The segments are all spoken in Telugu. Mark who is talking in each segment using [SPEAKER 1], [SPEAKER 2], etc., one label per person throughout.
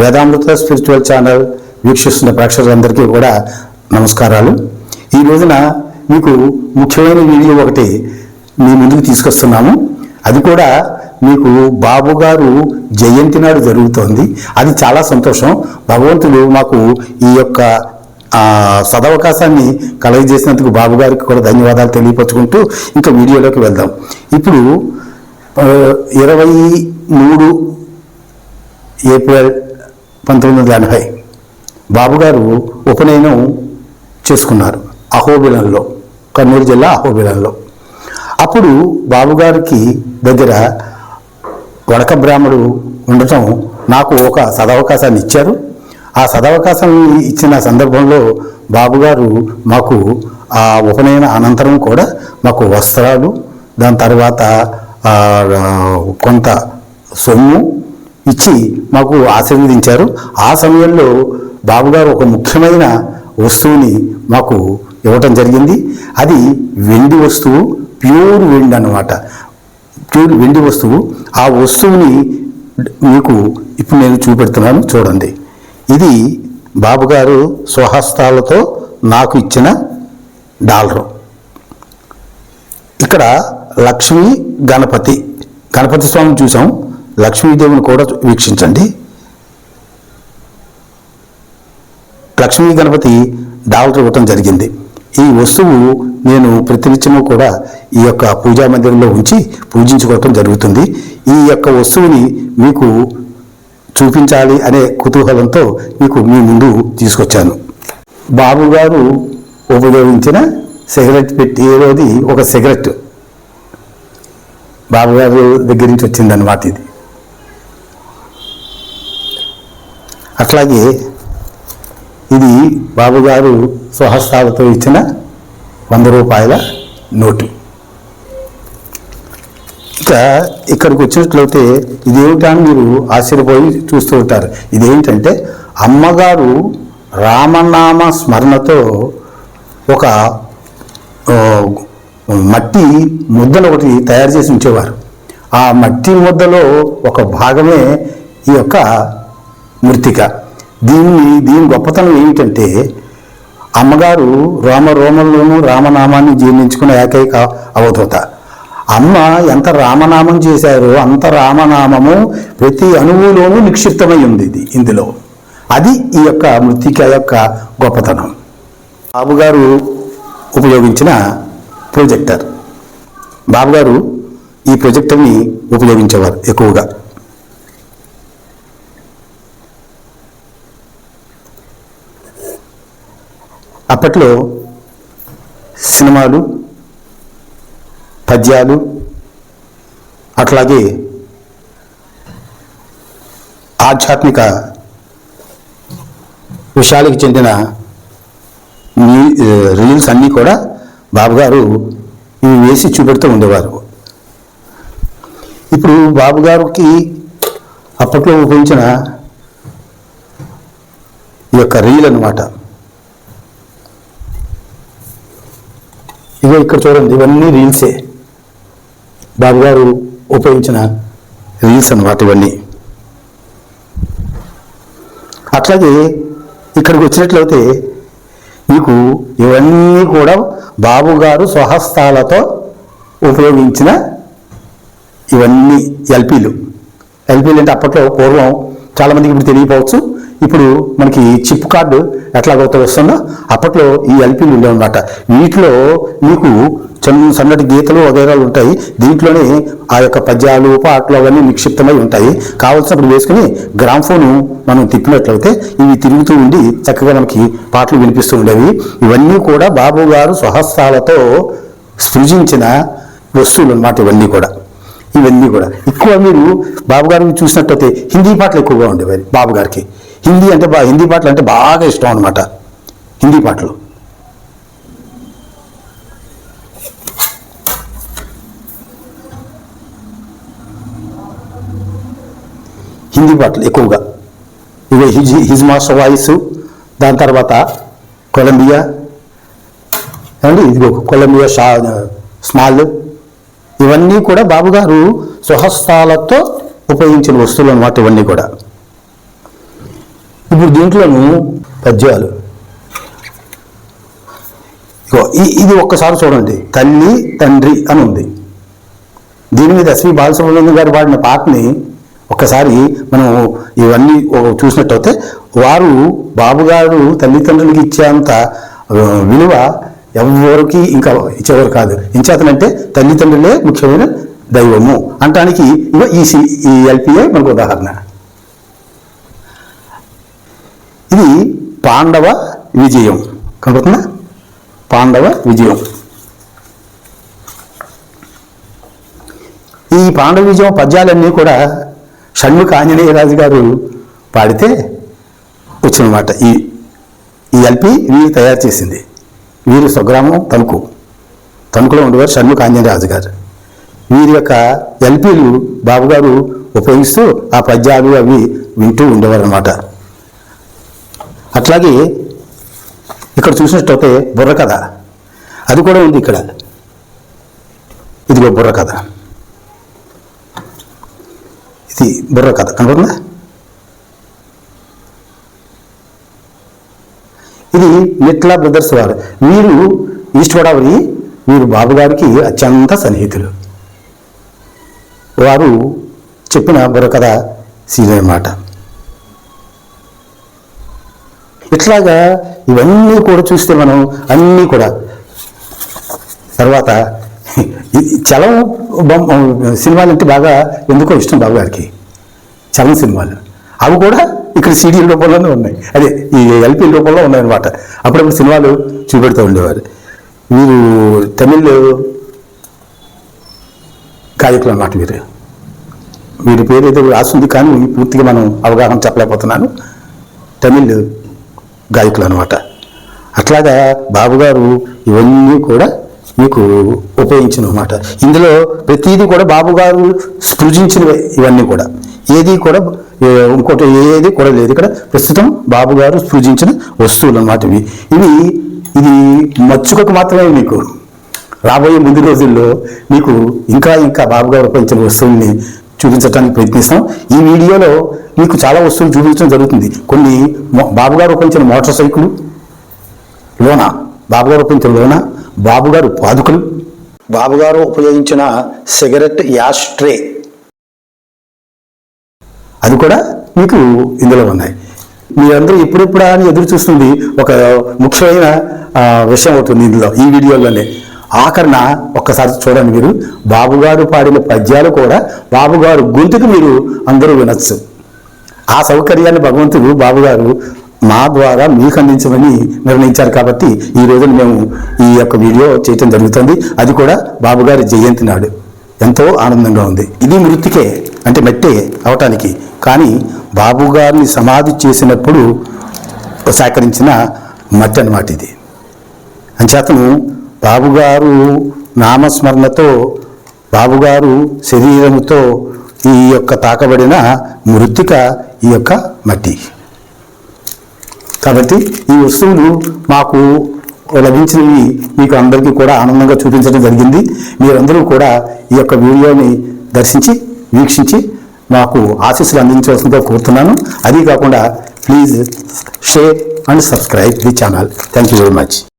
[SPEAKER 1] వేదామృత స్పిరిచువల్ ఛానల్ వీక్షిస్తున్న ప్రేక్షకులందరికీ కూడా నమస్కారాలు. ఈ రోజున మీకు ముఖ్యమైన వీడియో ఒకటి మీ ముందుకు తీసుకొస్తున్నాము. అది కూడా మీకు బాబు గారు జయంతి నాడు జరుగుతోంది. అది చాలా సంతోషం. భగవంతుడు మాకు ఈ యొక్క సదవకాశాన్ని కలగజేసినందుకు బాబు గారికి కూడా ధన్యవాదాలు తెలియపరుచుకుంటూ ఇంకా వీడియోలోకి వెళ్దాం. ఇప్పుడు ఇరవై మూడు ఏప్రిల్ పంతొమ్మిది వందల ఎనభై. బాబుగారు ఉపనయనం చేసుకున్నారు అహోబిలంలో కర్నూలు జిల్లా అహోబిలంలో అప్పుడు బాబుగారికి దగ్గర వడక బ్రాహ్మడు ఉండటం నాకు ఒక సదవకాశాన్ని ఇచ్చారు. ఆ సదవకాశం ఇచ్చిన సందర్భంలో బాబుగారు మాకు ఆ ఉపనయన అనంతరం కూడా మాకు వస్త్రాలు దాని తర్వాత కొంత సొమ్ము ఇచ్చి మాకు ఆశీర్వదించారు. ఆ సమయంలో బాబుగారు ఒక ముఖ్యమైన వస్తువుని మాకు ఇవ్వటం జరిగింది. అది వెండి వస్తువు ప్యూర్ వెండి అనమాట ప్యూర్ వెండి వస్తువు. ఆ వస్తువుని మీకు ఇప్పుడు నేను చూపెడుతున్నాను చూడండి. ఇది బాబుగారు స్వహస్తాలతో నాకు ఇచ్చిన డాలరు. ఇక్కడ లక్ష్మీ గణపతి గణపతి స్వామిని చూసాం. లక్ష్మీదేవిని కూడా వీక్షించండి. లక్ష్మీ గణపతి డాలర్ ఇవ్వటం జరిగింది. ఈ వస్తువు నేను ప్రతినిత్యము కూడా ఈ యొక్క పూజా మందిరంలో ఉంచి పూజించుకోవటం జరుగుతుంది. ఈ యొక్క వస్తువుని మీకు చూపించాలి అనే కుతూహలంతో మీకు మీ ముందు తీసుకొచ్చాను. బాబు గారు ఉపయోగించిన సిగరెట్ పెట్టేది ఒక సిగరెట్. బాబుగారు దగ్గర నుంచి వచ్చిందన్నమాట ఇది. అట్లాగే ఇది బాబుగారు స్వహస్తాలతో ఇచ్చిన వంద రూపాయల నోటు. ఇక ఇక్కడికి వచ్చినట్లయితే ఇదేమిటని మీరు ఆశ్చర్యపోయి చూస్తూ ఉంటారు. ఇదేంటంటే అమ్మగారు రామనామ స్మరణతో ఒక మట్టి ముద్దలు ఒకటి తయారు చేసి ఉంచేవారు. ఆ మట్టి ముద్దలో ఒక భాగమే ఈ యొక్క మృతిక దీన్ని దీని గొప్పతనం ఏమిటంటే అమ్మగారు రామ రోమంలోనూ రామనామాన్ని జీర్ణించుకున్న ఏకైక అవధూత. అమ్మ ఎంత రామనామం చేశారో అంత రామనామము ప్రతి అణువులోనూ నిక్షిప్తమై ఉంది ఇది ఇందులో. అది ఈ యొక్క మృతిక యొక్క గొప్పతనం. బాబుగారు ఉపయోగించిన ప్రొజెక్టర్. బాబుగారు ఈ ప్రొజెక్టర్ని ఉపయోగించేవారు ఎక్కువగా. అప్పట్లో సినిమాలు పద్యాలు అట్లాగే ఆధ్యాత్మిక విషయాలకు చెందిన రీల్స్ అన్నీ కూడా బాబుగారు ఇవి వేసి చూపెడుతూ ఉండేవారు. ఇప్పుడు బాబుగారికి అప్పట్లో ఉపయోగించిన ఈ యొక్క రీల్ అన్నమాట. ఇగో ఇక్కడ చూడండి ఇవన్నీ రీల్సే. బాబు గారు ఉపయోగించిన రీల్స్ అన్నమాట ఇవన్నీ. అట్లాగే ఇక్కడికి వచ్చినట్లయితే మీకు ఇవన్నీ కూడా బాబు గారు స్వహస్తాలతో ఉపయోగించిన ఇవన్నీ ఎల్పీలు. ఎల్పీలు అంటే అప్పట్లో పూర్వం చాలామందికి ఇప్పుడు తెలియపోవచ్చు ఇప్పుడు మనకి చిప్ కార్డు ఎట్లాగైతే వస్తుందో అప్పట్లో ఈ ఎల్పీలు ఉండేవన్నమాట. వీటిలో మీకు చిన్న సన్నటి గీతలు వగైరాలు ఉంటాయి. దీంట్లోనే ఆ యొక్క పద్యాలు పాటలు అవన్నీ నిక్షిప్తమై ఉంటాయి. కావలసినప్పుడు వేసుకుని గ్రామ్ఫోను మనం తిప్పినట్లయితే ఇవి తిరుగుతూ ఉండి చక్కగా మనకి పాటలు వినిపిస్తూ ఉండేవి. ఇవన్నీ కూడా బాబు గారు స్వహస్తాలతో సృజించిన వస్తువులు అన్నమాట ఇవన్నీ కూడా. ఇవన్నీ కూడా. ఎక్కువ మీరు బాబుగారిని చూసినట్లయితే హిందీ పాటలు ఎక్కువగా ఉండేవి బాబుగారికి హిందీ అంటే బాగా హిందీ పాటలు అంటే బాగా ఇష్టం అనమాట హిందీ పాటలు. హిందీ పాటలు ఎక్కువగా. ఇవి హిజ్ హిజ్ మాస్టర్ వాయిస్ దాని తర్వాత కొలంబియా. ఏమండి? ఇదిగో కొలంబియా షా స్మాల్. ఇవన్నీ కూడా బాబుగారు స్వహస్తాలతో ఉపయోగించిన వస్తువులు అనమాట ఇవన్నీ కూడా. ఇప్పుడు దీంట్లోను పద్యాలు. ఇది ఒక్కసారి చూడండి. తల్లి తండ్రి అని ఉంది. దీని మీద ఎస్వి బాలసుబ్రహ్మణ్యం గారు పాడిన పాటని ఒక్కసారి మనం ఇవన్నీ చూసినట్టయితే వారు బాబుగారు తల్లిదండ్రులకి ఇచ్చేంత విలువ ఎవరికి ఇంకా ఇచ్చేవారు కాదు. ఇంచేతనంటే తల్లిదండ్రులే ముఖ్యమైన దైవము. అంటానికి ఇగో ఈ సి ఈ ఎల్పిఏ మనకు ఉదాహరణ. ఇది పాండవ విజయం. కనబడుతుందా పాండవ విజయం. ఈ పాండవ విజయం పద్యాలన్నీ కూడా షణ్ముఖ ఆంజనేయరాజు గారు పాడితే వచ్చినమాట. ఈ ఈ ఎల్పి వీరు తయారు చేసింది. వీరు స్వగ్రామం తణుకు. తణుకులో ఉండేవారు షణ్ముఖ ఆంజనేయరాజు గారు. వీరి యొక్క ఎల్పీలు బాబుగారు ఉపయోగిస్తూ ఆ పద్యాలు అవి వింటూ ఉండేవారు అనమాట అట్లాగే ఇక్కడ చూసినట్టయితే బుర్రకథ అది కూడా ఉంది ఇక్కడ. ఇదిగో బుర్రకథ ఇది బుర్రకథ కనబడుతుందా ఇది మిట్లా బ్రదర్స్ వారు. వీరు ఈస్ట్ గోదావరి వీరు బాబు గారికి అత్యంత సన్నిహితులు. వారు చెప్పిన బుర్రకథ సీరియల్ అన్నమాట. ఇట్లాగా ఇవన్నీ కూడా చూస్తే మనం అన్నీ కూడా. తర్వాత చలం సినిమాలు అంటే బాగా ఎందుకో ఇష్టం బాబు గారికి చలం సినిమాలు. అవి కూడా ఇక్కడ సీడీ రూపంలోనే ఉన్నాయి. అదే ఈ ఎల్పీ రూపంలో ఉన్నాయన్నమాట. అప్పుడప్పుడు సినిమాలు చూపెడుతూ ఉండేవారు. వీరు తమిళ్ గాయకులు అన్నమాట వీరు. వీరి పేరు ఏదో రాస్తుంది కానీ పూర్తిగా మనం అవగాహన చెప్పలేకపోతున్నాను. తమిళ్ గాయకులు అనమాట అట్లాగా బాబుగారు ఇవన్నీ కూడా మీకు ఉపయోగించిన అనమాట ఇందులో ప్రతిదీ కూడా బాబుగారు సృజించినవే ఇవన్నీ కూడా. ఏది కూడా ఇంకోటి ఏది కూడా లేదు. ఇక్కడ ప్రస్తుతం బాబుగారు సృజించిన వస్తువులు అనమాట ఇవి. ఇవి ఇది మచ్చుకకు మాత్రమే మీకు. రాబోయే ముందు రోజుల్లో మీకు ఇంకా ఇంకా బాబుగారు ఉపయోగించిన వస్తువుల్ని చూపించడానికి ప్రయత్నిస్తాం. ఈ వీడియోలో మీకు చాలా వస్తువులు చూపించడం జరుగుతుంది. కొన్ని బాబుగారు ఉపయోగించిన మోటార్ సైకిల్ లోన? బాబుగారు ఉపయోగించిన లోన? బాబుగారు పాదుకలు. బాబుగారు ఉపయోగించిన సిగరెట్ యాష్ ట్రే. అది కూడా మీకు ఇందులో ఉన్నాయి. మీరందరూ ఇప్పుడిప్పుడా అని ఎదురు చూస్తుంది ఒక ముఖ్యమైన విషయం అవుతుంది ఇందులో ఈ వీడియోలోనే. ఆఖరణ ఒక్కసారి చూడండి మీరు. బాబుగారు పాడిన పద్యాలు కూడా బాబుగారు గొంతుకు మీరు అందరూ వినొచ్చు. ఆ సౌకర్యాన్ని భగవంతుడు బాబుగారు మా ద్వారా మీకు అందించమని నిర్ణయించారు కాబట్టి ఈ రోజున మేము ఈ యొక్క వీడియో చేయటం జరుగుతుంది. అది కూడా బాబుగారి జయంతి నాడు. ఎంతో ఆనందంగా ఉంది. ఇది మృతికే అంటే మట్టే అవటానికి. కానీ బాబుగారిని సమాధి చేసినప్పుడు సేకరించిన మట్టి అన్నమాట ఇది. అంచేతను బాబుగారు నామస్మరణతో బాబుగారు శరీరముతో ఈ యొక్క తాకబడిన మృతిక ఈ యొక్క మట్టి. కాబట్టి ఈ వస్తువులు మాకు లభించినవి మీకు అందరికీ కూడా ఆనందంగా చూపించడం జరిగింది. మీరందరూ కూడా ఈ యొక్క వీడియోని దర్శించి వీక్షించి మాకు ఆశీస్సులు అందించవలసిందిగా కోరుతున్నాను. అదీ కాకుండా please share and subscribe the channel. Thank you very much.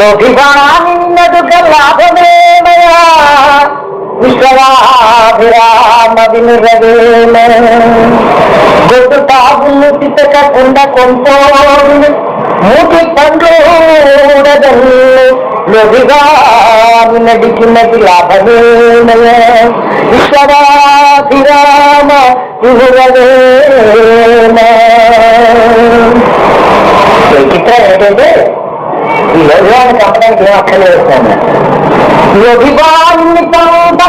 [SPEAKER 2] లోకిగానిన్నదుక లాభమేమయా విశ్వరాభిరామ వినురవేమ గొడ్డు తాగులు తితకకుండ కొంటోడు మూటి పండ్లు లోకిగా నడిచినది లాభమేమయ విశ్వరాభిరామ వినురవేమ చిత్రం ఏంటంటే लेजन कपड़े के अपने समय योगिवान्नितंत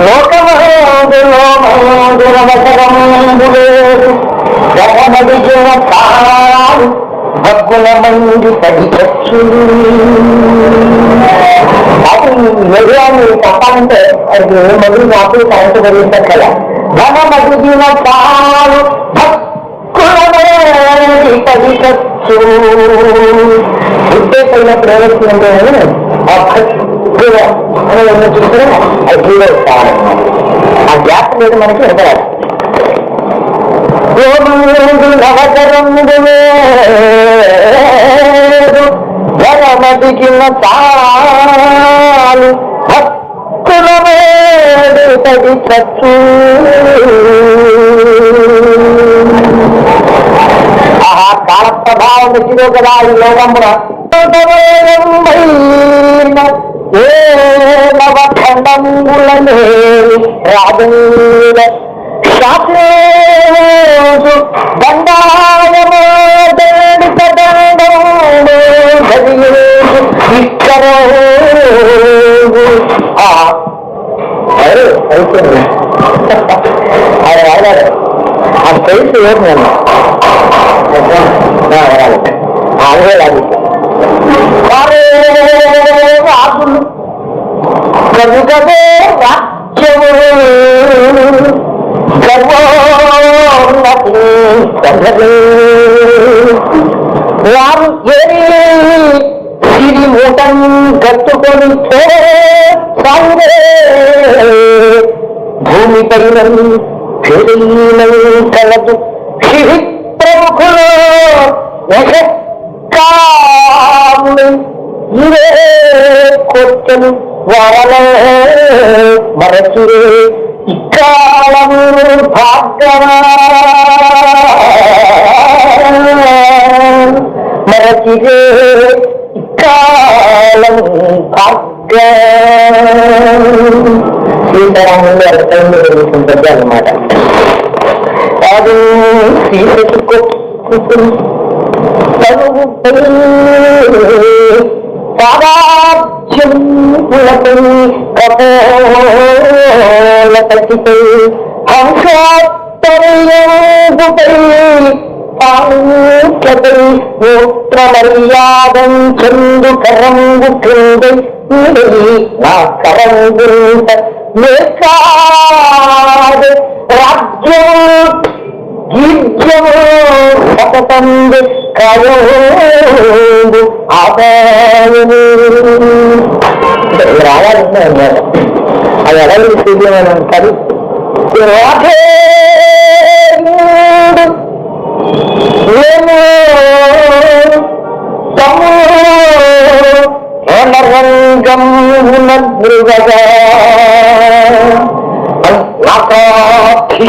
[SPEAKER 2] लोकमहेन्द्रो भयोगिरवसरं भुवेत् जगमदिजवत्तारान् भग्गुणमञ्जितधिचक्षुरी ಕಪ್ಪಂತೆ ಅದು ಮಗುವಿನ ಆಪು ಕರೆಂಟ್ ಬರೆಯುತ್ತಲ್ಲ ಘನ ಮಗುವಿನ ತಾಳು ಭಕ್ಕುಳವೇ ಕವಿಕಚ್ಚು ధనమడిగిన కాలు భగ్గుల తడిచచ్చు ఏమవుతుందంటే ఆ భక్తిగా అని చూస్తే అది జీరో స్థానం ఆ గ్యాప్ లేదు మనకి ఉండరాదు ధనమదిగిన తాను భక్తుల వేడు తడి చచ్చు. ఆహా కాల ప్రభావం వచ్చిందో కదా ఈ లోకమున ఏ నవఖండములనే రాజుల శాస్త్రేషు అయిపోయింది అది వాడారు ఆ తెలిసి ఏం అవే రాజులు కనుకనే రాజ్యము గర్వోన్నతి సంగతి వారు ఏరి సిరి మూటం కట్టుకొని భూమి పైన కలదు இதே கொச்சல் வரல. மறக்கிறே இக்காலம் மறக்கிறே இக்காலம் பார்க்க சீதாராமன் அடுத்த சொல்றது அது மாட்டேன் அது சீதைக்கு काराख्यं कुलपै कपोलपतितै हंसोत्तरयोगुपै पाङ्कपै मूत्रमर्यादं चन्दुकरं मुखृन्दै नाकरं கழுந்து அதாவது அது அளவு செய்யணும் சரி சமரங்கம் உணர்வுவதா காட்சி